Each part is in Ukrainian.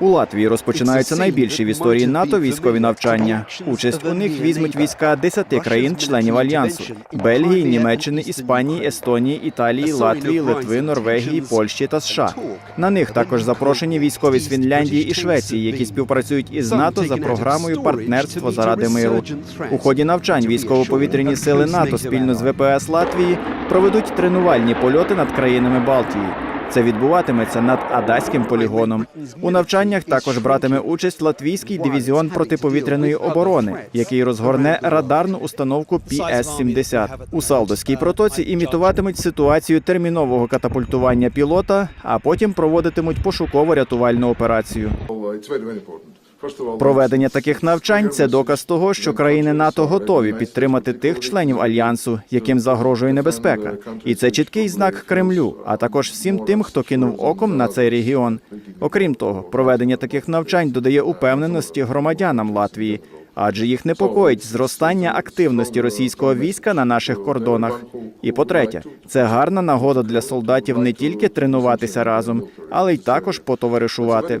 У Латвії розпочинаються найбільші в історії НАТО військові навчання. Участь у них візьмуть війська 10 країн-членів альянсу: Бельгії, Німеччини, Іспанії, Естонії, Італії, Латвії, Литви, Норвегії, Польщі та США. На них також запрошені військові з Фінляндії і Швеції, які співпрацюють із НАТО за програмою партнерство заради миру. У ході навчань військово-повітряні сили НАТО спільно з ВПС Латвії проведуть тренувальні польоти над країнами Балтії. Це відбуватиметься над Адаським полігоном. У навчаннях також братиме участь латвійський дивізіон протиповітряної оборони, який розгорне радарну установку PS-70. У Салдоській протоці імітуватимуть ситуацію термінового катапультування пілота, а потім проводитимуть пошуково-рятувальну операцію. Проведення таких навчань це доказ того, що країни НАТО готові підтримати тих членів альянсу, яким загрожує небезпека, і це чіткий знак Кремлю, а також всім тим, хто кинув оком на цей регіон. Окрім того, проведення таких навчань додає упевненості громадянам Латвії, адже їх непокоїть зростання активності російського війська на наших кордонах. І по-третє, це гарна нагода для солдатів не тільки тренуватися разом, але й також потоваришувати.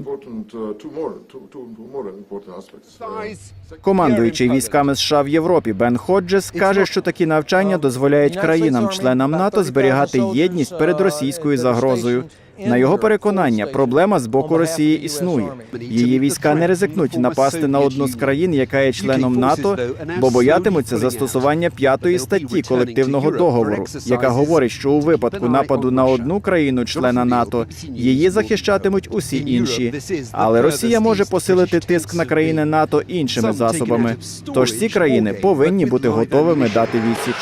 Командуючий військами США в Європі Бен Ходжес каже, що такі навчання дозволяють країнам-членам НАТО зберігати єдність перед російською загрозою. На його переконання, проблема з боку Росії існує. Її війська не ризикнуть напасти на одну з країн, яка є членом НАТО, бо боятимуться застосування п'ятої статті колективного договору, яка говорить, що у випадку нападу на одну країну-члена НАТО її захищатимуть усі інші. Але Росія може посилити тиск на країни НАТО іншими засобами. Тож ці країни повинні бути готовими дати відсіч.